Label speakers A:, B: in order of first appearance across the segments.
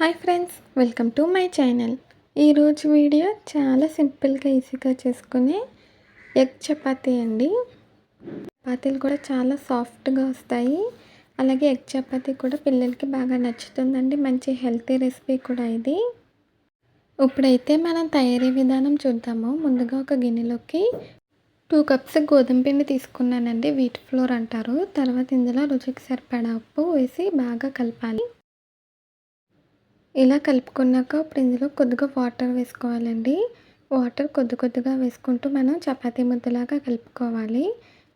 A: Hi friends welcome to my channel. ఈరోజు video చాలా సింపుల్గా ఈజీగా చేసుకునే ఎగ్ చపాతీ అండి. చపాతీలు కూడా చాలా సాఫ్ట్గా వస్తాయి. అలాగే ఎగ్ చపాతీ కూడా పిల్లలకి బాగా నచ్చుతుందండి. మంచి హెల్తీ రెసిపీ కూడా ఇది. ఇప్పుడైతే మనం తయారీ విధానం చూద్దాము. ముందుగా ఒక గిన్నెలోకి టూ కప్స్ గోధుమ పిండి తీసుకున్నానండి. వీట్ ఫ్లోర్ అంటారు. తర్వాత ఇందులో రుచికి సరిపడా ఉప్పు వేసి బాగా కలపాలి. ఇలా కలుపుకున్నాక ఇప్పుడు ఇందులో కొద్దిగా వాటర్ వేసుకోవాలండి. వాటర్ కొద్ది కొద్దిగా వేసుకుంటూ మనం చపాతీ ముద్దలాగా కలుపుకోవాలి.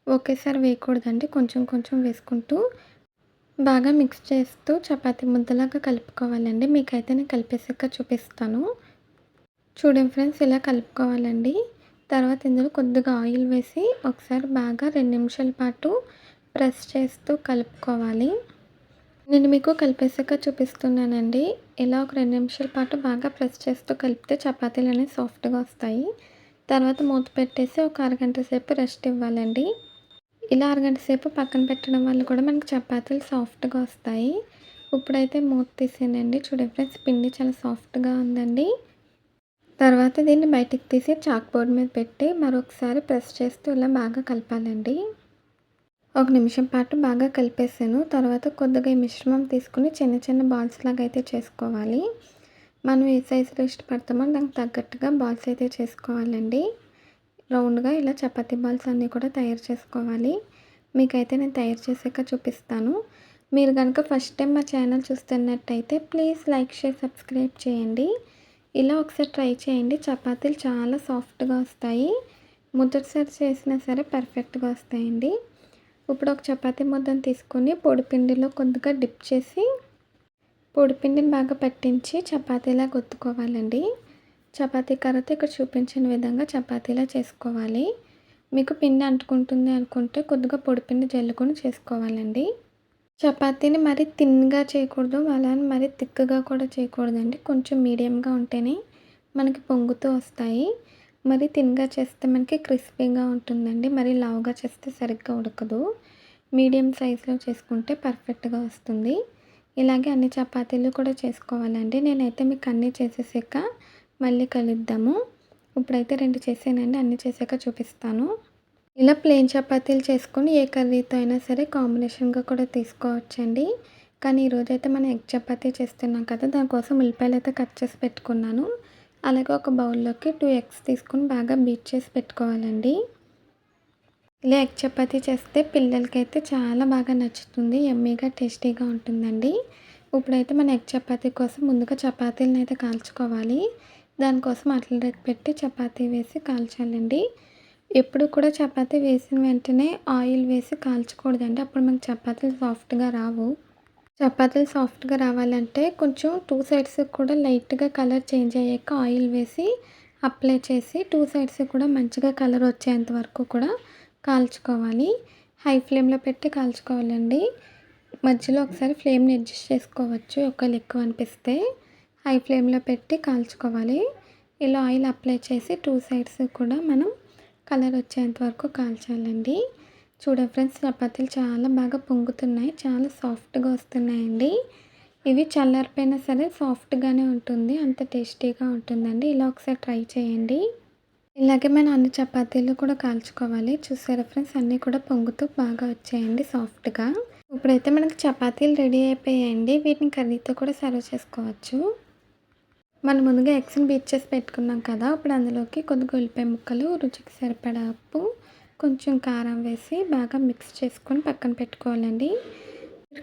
A: ఒకేసారి వేయకూడదండి కొంచెం కొంచెం వేసుకుంటూ. బాగా మిక్స్ చేస్తూ చపాతీ ముద్దలాగా కలుపుకోవాలండి. మీకైతే నేను కలిపేసాక చూపిస్తాను. చూడండి ఫ్రెండ్స్ ఇలా కలుపుకోవాలండి. తర్వాత ఇందులో కొద్దిగా ఆయిల్ వేసి ఒకసారి బాగా రెండు నిమిషాల పాటు ప్రెస్ చేస్తూ కలుపుకోవాలి. నేను మీకు కలిపేసాక చూపిస్తున్నానండి. ఇలా ఒక రెండు నిమిషాల పాటు బాగా ప్రెస్ చేస్తూ కలిపితే చపాతీలు అనేవి సాఫ్ట్గా వస్తాయి. తర్వాత మూత పెట్టేసి ఒక అరగంట సేపు రెస్ట్ ఇవ్వాలండి. ఇలా అరగంట సేపు పక్కన పెట్టడం వల్ల కూడా మనకి చపాతీలు సాఫ్ట్గా వస్తాయి. ఇప్పుడైతే మూత తీసానండి చూడండి ఫ్రెండ్స్ పిండి చాలా సాఫ్ట్గా ఉందండి. తర్వాత దీన్ని బయటికి తీసి చాక్ బోర్డ్ మీద పెట్టి మరొకసారి ప్రెస్ చేస్తూ ఇలా బాగా కలపాలండి. ఒక నిమిషం పాటు బాగా కలిపేసాను. తర్వాత కొద్దిగా ఈ మిశ్రమం తీసుకుని చిన్న చిన్న బాల్స్ లాగా అయితే చేసుకోవాలి. మనం ఏ సైజులో ఇష్టపడతామో దానికి తగ్గట్టుగా బాల్స్ అయితే చేసుకోవాలండి. రౌండ్గా ఇలా చపాతీ బాల్స్ అన్నీ కూడా తయారు చేసుకోవాలి. మీకైతే నేను తయారు చేసాక చూపిస్తాను. మీరు కనుక ఫస్ట్ టైం మా ఛానల్ చూస్తున్నట్టయితే ప్లీజ్ లైక్ షేర్ సబ్స్క్రైబ్ చేయండి. ఇలా ఒకసారి ట్రై చేయండి. చపాతీలు చాలా సాఫ్ట్గా వస్తాయి. మొదటిసారి చేసినా సరే పర్ఫెక్ట్గా వస్తాయండి. ఇప్పుడు ఒక చపాతీ ముద్దను తీసుకొని పొడిపిండిలో కొద్దిగా డిప్ చేసి పొడిపిండిని బాగా పట్టించి చపాతీలా కొత్తుకోవాలండి చపాతీ కర్రతో ఇక్కడ చూపించిన విధంగా చపాతీలా చేసుకోవాలి. మీకు పిండి అంటుకుంటుంది అనుకుంటే కొద్దిగా పొడిపిండి జల్లుకొని చేసుకోవాలండి. చపాతీని మరీ తిన్గా చేయకూడదు అలానే మరీ తిక్కగా కూడా చేయకూడదండి. కొంచెం మీడియంగా ఉంటేనే మనకి పొంగుతూ వస్తాయి. మరి తిన్గా చేస్తే మనకి క్రిస్పీగా ఉంటుందండి. మరి లావుగా చేస్తే సరిగ్గా ఉడకదు. మీడియం సైజులో చేసుకుంటే పర్ఫెక్ట్గా వస్తుంది. ఇలాగే అన్ని చపాతీలు కూడా చేసుకోవాలండి. నేనైతే మీకు అన్నీ చేసేసాక మళ్ళీ కలుద్దాము. ఇప్పుడైతే రెండు చేసానండి. అన్నీ చేసాక చూపిస్తాను. ఇలా ప్లెయిన్ చపాతీలు చేసుకొని ఏ కర్రీతో అయినా సరే కాంబినేషన్గా కూడా తీసుకోవచ్చండి. కానీ ఈరోజైతే మనం ఎగ్ చపాతీ చేస్తున్నాం కదా దానికోసం ఉల్లిపాయలు అయితే కట్ చేసి పెట్టుకున్నాను. అలాగే ఒక బౌల్లోకి టూ ఎగ్స్ తీసుకుని బాగా బీట్ చేసి పెట్టుకోవాలండి. ఇలా ఎగ్ చపాతీ చేస్తే పిల్లలకైతే చాలా బాగా నచ్చుతుంది ఎమ్మీగా టేస్టీగా ఉంటుందండి. ఇప్పుడైతే మన ఎగ్ చపాతీ కోసం ముందుగా చపాతీలను అయితే కాల్చుకోవాలి. దానికోసం అట్ల పెట్టి చపాతీ వేసి కాల్చాలండి. ఎప్పుడు కూడా చపాతీ వేసిన వెంటనే ఆయిల్ వేసి కాల్చకూడదండి. అప్పుడు మనకు చపాతీలు సాఫ్ట్గా రావు. చపాతీలు సాఫ్ట్గా రావాలంటే కొంచెం టూ సైడ్స్ కూడా లైట్గా కలర్ చేంజ్ అయ్యాక ఆయిల్ వేసి అప్లై చేసి టూ సైడ్స్ కూడా మంచిగా కలర్ వచ్చేంత వరకు కూడా కాల్చుకోవాలి. హై ఫ్లేమ్లో పెట్టి కాల్చుకోవాలండి. మధ్యలో ఒకసారి ఫ్లేమ్ని అడ్జస్ట్ చేసుకోవచ్చు. ఒకవేళ ఎక్కువ అనిపిస్తే హై ఫ్లేమ్లో పెట్టి కాల్చుకోవాలి. ఇలా ఆయిల్ అప్లై చేసి టూ సైడ్స్ కూడా మనం కలర్ వచ్చేంత వరకు కాల్చాలండి. చూడండి ఫ్రెండ్స్ చపాతీలు చాలా బాగా పొంగుతున్నాయి. చాలా సాఫ్ట్గా వస్తున్నాయండి. ఇవి చల్లారిపోయినా సరే సాఫ్ట్గానే ఉంటుంది. అంత టేస్టీగా ఉంటుందండి. ఇలా ఒకసారి ట్రై చేయండి. ఇలాగే మనం అన్ని చపాతీలు కూడా కాల్చుకోవాలి. చూసారా ఫ్రెండ్స్ అన్నీ కూడా పొంగుతూ బాగా వచ్చాయండి సాఫ్ట్గా. ఇప్పుడైతే మనకి చపాతీలు రెడీ అయిపోయాయండి. వీటిని కర్రీతో కూడా సర్వ్ చేసుకోవచ్చు. మనం ముందుగా ఎగ్స్ని బీచ్ చేసి పెట్టుకున్నాం కదా ఇప్పుడు అందులోకి కొద్దిగా ఉల్లిపాయ ముక్కలు రుచికి సరిపడా ఉప్పు కొంచెం కారం వేసి బాగా మిక్స్ చేసుకొని పక్కన పెట్టుకోవాలండి.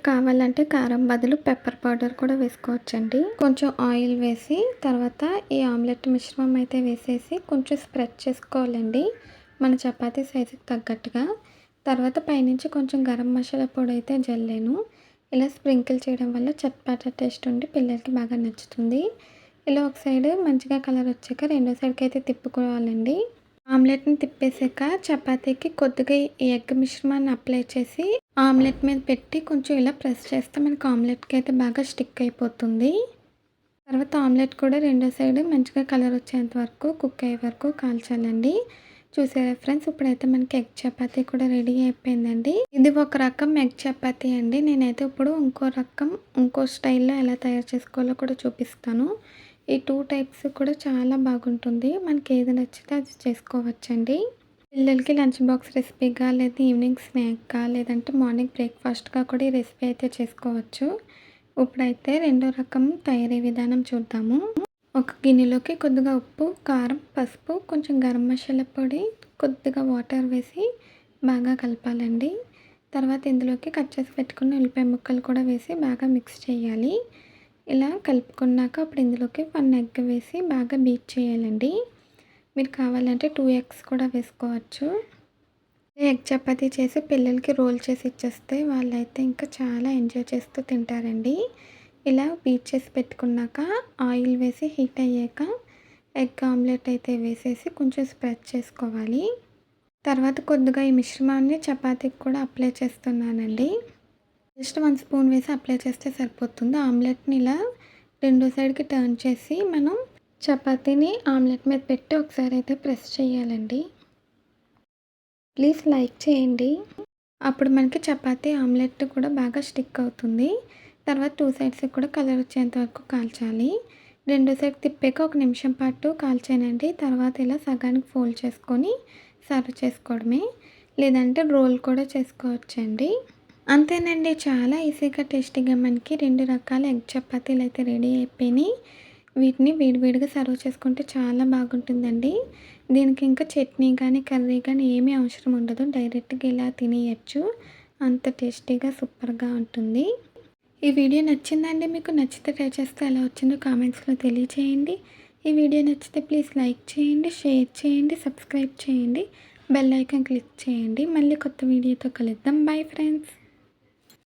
A: కావాలంటే కారం బదులు పెప్పర్ పౌడర్ కూడా వేసుకోవచ్చండి. కొంచెం ఆయిల్ వేసి తర్వాత ఈ ఆమ్లెట్ మిశ్రమం అయితే వేసేసి కొంచెం స్ప్రెడ్ చేసుకోవాలండి. మన చపాతీ సైజుకి తగ్గట్టుగా. తర్వాత పైనుంచి కొంచెం గరం మసాలా పొడి అయితే జల్లాను. ఇలా స్ప్రింకిల్ చేయడం వల్ల చట్పాట టేస్ట్ ఉండి పిల్లలకి బాగా నచ్చుతుంది. ఇలా ఒక సైడ్ మంచిగా కలర్ వచ్చాక రెండో సైడ్కి అయితే తిప్పుకోవాలండి. ఆమ్లెట్ని తిప్పేసాక చపాతీకి కొద్దిగా ఈ ఎగ్ మిశ్రమాన్ని అప్లై చేసి ఆమ్లెట్ మీద పెట్టి కొంచెం ఇలా ప్రెస్ చేస్తే మనకు ఆమ్లెట్కి అయితే బాగా స్టిక్ అయిపోతుంది. తర్వాత ఆమ్లెట్ కూడా రెండో సైడ్ మంచిగా కలర్ వచ్చేంత వరకు కుక్ అయ్యే వరకు కాల్చాలండి. చూసారా ఫ్రెండ్స్? ఇప్పుడైతే మనకి ఎగ్ చపాతీ కూడా రెడీ అయిపోయిందండి. ఇది ఒక రకం ఎగ్ చపాతీ అండి. నేనైతే ఇప్పుడు ఇంకో రకం ఇంకో స్టైల్లో ఎలా తయారు చేసుకోవాలో కూడా చూపిస్తాను. ఈ టూ టైప్స్ కూడా చాలా బాగుంటుంది. మనకి ఏది నచ్చితే అది చేసుకోవచ్చండి. పిల్లలకి లంచ్ బాక్స్ రెసిపీగా లేదా ఈవినింగ్ స్నాక్గా లేదంటే మార్నింగ్ బ్రేక్ఫాస్ట్గా కూడా ఈ రెసిపీ అయితే చేసుకోవచ్చు. ఇప్పుడైతే రెండో రకం తయారీ విధానం చూద్దాము. ఒక గిన్నెలోకి కొద్దిగా ఉప్పు కారం పసుపు కొంచెం గరం మసాలా పొడి కొద్దిగా వాటర్ వేసి బాగా కలపాలండి. తర్వాత ఇందులోకి కట్ చేసి పెట్టుకున్న ఉల్లిపాయ ముక్కలు కూడా వేసి బాగా మిక్స్ చేయాలి. ఇలా కలుపుకున్నాక అప్పుడు ఇందులోకి వన్ ఎగ్ వేసి బాగా బీట్ చేయాలండి. మీరు కావాలంటే టూ ఎగ్స్ కూడా వేసుకోవచ్చు. ఎగ్ చపాతీ చేసి పిల్లలకి రోల్ చేసి ఇచ్చేస్తే వాళ్ళైతే ఇంకా చాలా ఎంజాయ్ చేస్తూ తింటారండి. ఇలా బీట్ చేసి పెట్టుకున్నాక ఆయిల్ వేసి హీట్ అయ్యాక ఎగ్ ఆమ్లెట్ అయితే వేసేసి కొంచెం స్ప్రెడ్ చేసుకోవాలి. తర్వాత కొద్దిగా ఈ మిశ్రమాన్ని చపాతీకి కూడా అప్లై చేస్తున్నానండి. జస్ట్ వన్ స్పూన్ వేసి అప్లై చేస్తే సరిపోతుంది. ఆమ్లెట్ని ఇలా రెండో సైడ్కి టర్న్ చేసి మనం చపాతీని ఆమ్లెట్ మీద పెట్టి ఒకసారి అయితే ప్రెస్ చేయాలండి. ప్లీజ్ లైక్ చేయండి. అప్పుడు మనకి చపాతీ ఆమ్లెట్ కూడా బాగా స్టిక్ అవుతుంది. తర్వాత టూ సైడ్స్ కూడా కలర్ వచ్చేంత వరకు కాల్చాలి. రెండో సైడ్ తిప్పాక ఒక నిమిషం పాటు కాల్చానండి. తర్వాత ఇలా సగానికి ఫోల్డ్ చేసుకొని సర్వ్ చేసుకోవడమే. లేదంటే రోల్ కూడా చేసుకోవచ్చండి. అంతేనండి. చాలా ఈజీగా టేస్టీగా మనకి రెండు రకాల ఎగ్ చపాతీలు అయితే రెడీ అయిపోయినాయి. వీటిని వేడివేడిగా సర్వ్ చేసుకుంటే చాలా బాగుంటుందండి. దీనికి ఇంకా చట్నీ కానీ కర్రీ కానీ ఏమీ అవసరం ఉండదు. డైరెక్ట్గా ఇలా తినేయచ్చు. అంత టేస్టీగా సూపర్గా ఉంటుంది. ఈ వీడియో నచ్చిందండి మీకు నచ్చితే ట్రై చేస్తే ఎలా వచ్చిందో కామెంట్స్లో తెలియచేయండి. ఈ వీడియో నచ్చితే ప్లీజ్ లైక్ చేయండి షేర్ చేయండి సబ్స్క్రైబ్ చేయండి బెల్ ఐకాన్ క్లిక్ చేయండి. మళ్ళీ కొత్త వీడియోతో కలుద్దాం. Bye friends.